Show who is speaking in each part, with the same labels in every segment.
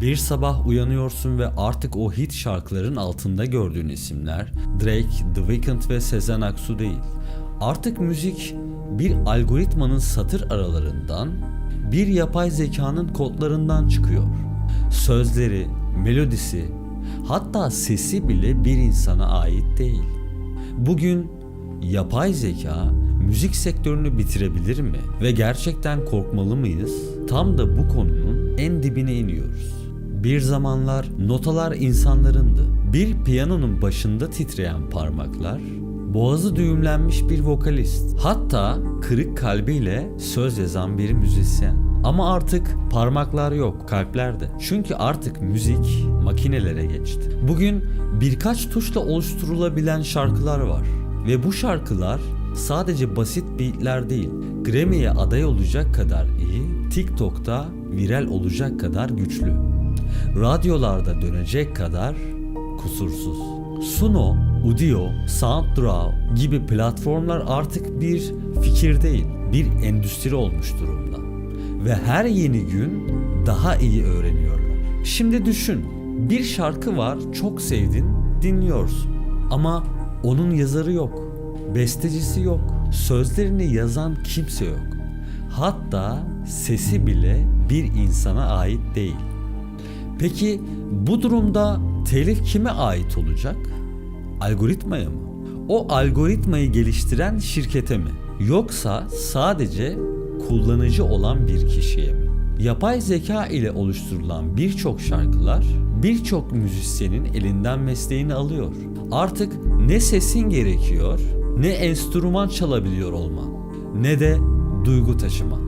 Speaker 1: Bir sabah uyanıyorsun ve artık o hit şarkıların altında gördüğün isimler Drake, The Weeknd ve Sezen Aksu değil. Artık müzik bir algoritmanın satır aralarından, bir yapay zekanın kodlarından çıkıyor. Sözleri, melodisi, hatta sesi bile bir insana ait değil. Bugün yapay zeka müzik sektörünü bitirebilir mi ve gerçekten korkmalı mıyız? Tam da bu konunun en dibine iniyoruz. Bir zamanlar notalar insanlarındı. Bir piyanonun başında titreyen parmaklar, boğazı düğümlenmiş bir vokalist, hatta kırık kalbiyle söz yazan bir müzisyen. Ama artık parmaklar yok, kalplerde. Çünkü artık müzik makinelere geçti. Bugün birkaç tuşla oluşturulabilen şarkılar var. Ve bu şarkılar sadece basit beatler değil, Grammy'ye aday olacak kadar iyi, TikTok'ta viral olacak kadar güçlü. Radyolarda dönecek kadar kusursuz. Suno, Udio, SoundDraw gibi platformlar artık bir fikir değil, bir endüstri olmuş durumda. Ve her yeni gün daha iyi öğreniyorlar. Şimdi düşün, bir şarkı var, çok sevdin, dinliyorsun. Ama onun yazarı yok, bestecisi yok, sözlerini yazan kimse yok. Hatta sesi bile bir insana ait değil. Peki bu durumda telif kime ait olacak? Algoritmaya mı? O algoritmayı geliştiren şirkete mi? Yoksa sadece kullanıcı olan bir kişiye mi? Yapay zeka ile oluşturulan birçok şarkılar birçok müzisyenin elinden mesleğini alıyor. Artık ne sesin gerekiyor, ne enstrüman çalabiliyor olman, ne de duygu taşıman.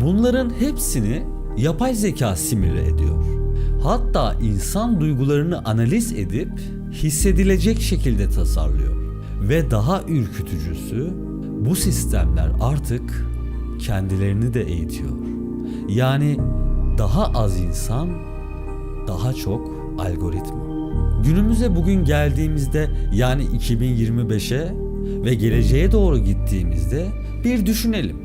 Speaker 1: Bunların hepsini yapay zeka simüle ediyor. Hatta insan duygularını analiz edip hissedilecek şekilde tasarlıyor. Ve daha ürkütücüsü bu sistemler artık kendilerini de eğitiyor. Yani daha az insan, daha çok algoritma. Günümüze bugün geldiğimizde yani 2025'e ve geleceğe doğru gittiğimizde bir düşünelim.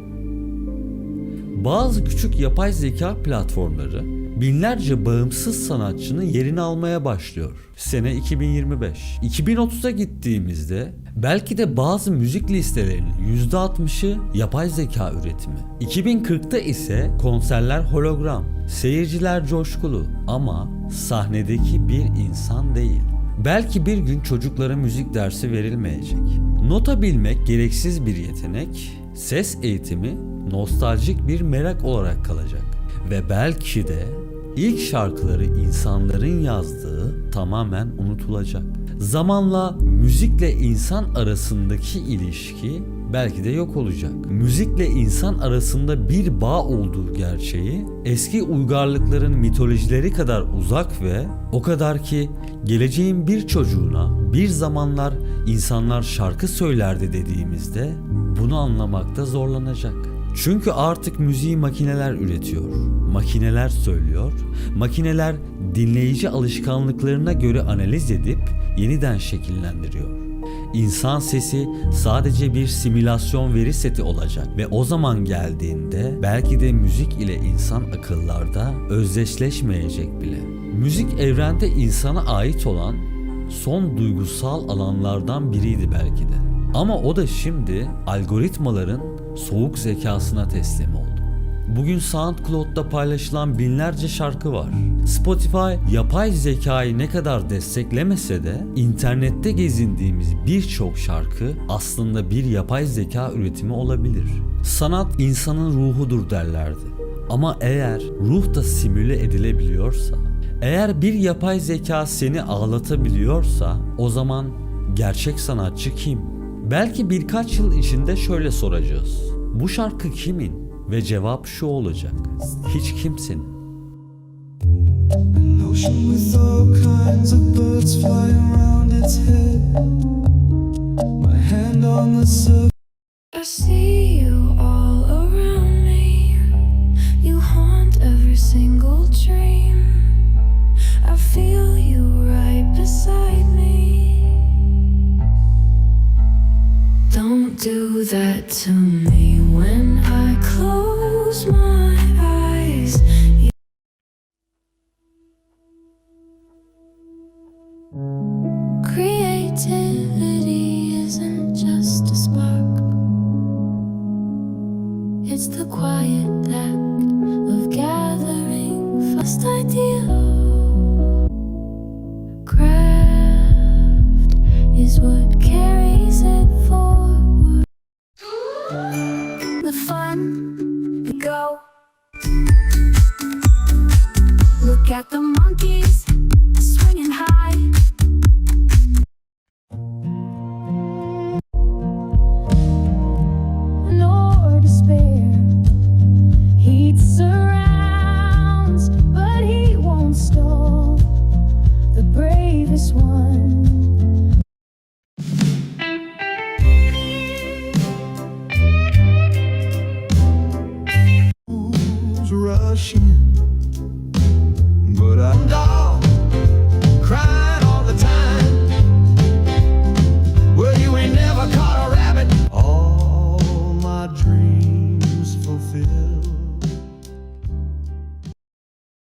Speaker 1: Bazı küçük yapay zeka platformları binlerce bağımsız sanatçının yerini almaya başlıyor. Sene 2025. 2030'a gittiğimizde belki de bazı müzik listelerinin %60'ı yapay zeka üretimi. 2040'ta ise konserler hologram, seyirciler coşkulu ama sahnedeki bir insan değil. Belki bir gün çocuklara müzik dersi verilmeyecek. Nota bilmek gereksiz bir yetenek, ses eğitimi nostaljik bir merak olarak kalacak. Ve belki de ilk şarkıları insanların yazdığı tamamen unutulacak. Zamanla müzikle insan arasındaki ilişki belki de yok olacak. Müzikle insan arasında bir bağ olduğu gerçeği eski uygarlıkların mitolojileri kadar uzak ve o kadar ki geleceğin bir çocuğuna bir zamanlar insanlar şarkı söylerdi dediğimizde bunu anlamakta zorlanacak. Çünkü artık müziği makineler üretiyor. Makineler söylüyor. Makineler dinleyici alışkanlıklarına göre analiz edip yeniden şekillendiriyor. İnsan sesi sadece bir simülasyon veri seti olacak ve o zaman geldiğinde belki de müzik ile insan akıllarda özdeşleşmeyecek bile. Müzik evrende insana ait olan son duygusal alanlardan biriydi belki de. Ama o da şimdi algoritmaların soğuk zekasına teslim oldu. Bugün SoundCloud'da paylaşılan binlerce şarkı var. Spotify yapay zekayı ne kadar desteklemese de internette gezindiğimiz birçok şarkı aslında bir yapay zeka üretimi olabilir. Sanat insanın ruhudur derlerdi. Ama eğer ruh da simüle edilebiliyorsa, eğer bir yapay zeka seni ağlatabiliyorsa o zaman gerçek sanatçı kim? Belki birkaç yıl içinde şöyle soracağız. Bu şarkı kimin? Ve cevap şu olacak. Hiç
Speaker 2: surface.
Speaker 3: That to me when I close my eyes.